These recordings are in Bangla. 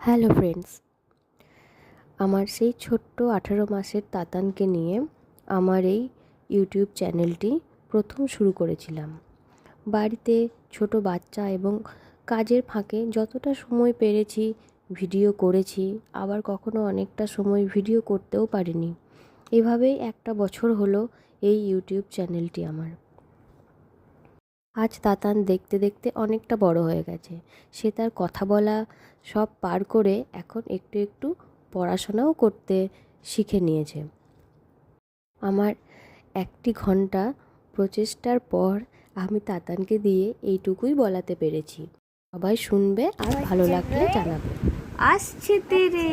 হ্যালো ফ্রেন্ডস, আমার সেই ছোট্ট আঠেরো মাসের তাতানকে নিয়ে আমার এই ইউটিউব চ্যানেলটি প্রথম শুরু করেছিলাম। বাড়িতে ছোট বাচ্চা এবং কাজের ফাঁকে যতটা সময় পেরেছি ভিডিও করেছি, আবার কখনো অনেকটা সময় ভিডিও করতেও পারিনি। এভাবেই একটা বছর হলো এই ইউটিউব চ্যানেলটি আমার। আজ তাতান দেখতে দেখতে অনেকটা বড় হয়ে গেছে। সে তার কথা বলা সব পার করে এখন একটু একটু পড়াশোনাও করতে শিখে নিয়েছে। আমার একটি ঘণ্টা প্রচেষ্টার পর আমি তাতানকে দিয়ে এইটুকুই বলাতে পেরেছি। সবাই শুনবে আর ভালো লাগলে জানাবে। আসছে তেরে।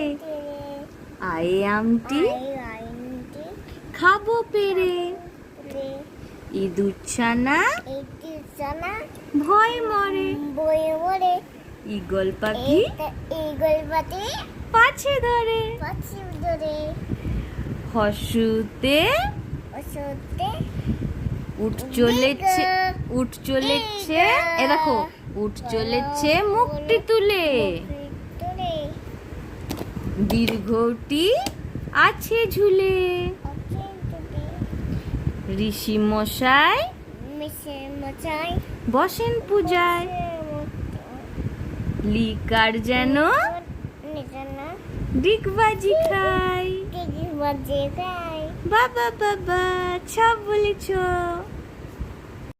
আয়ে আমটি। খাব পেরে। ইঁদুর ছানা ভয় মরে। ইগল পাখি পাছে ধরে। হসুতে উঠ চলেছে উঠ চলেছে। এ দেখো উঠ চলেছে মুখটি তুলে। দীর্ঘটি আছে ঝুলে। ঋষি মশাই বসেন পূজায়। লিকার যেন ডিগবাজি খাই বাবা বাবা ছ বলেছ।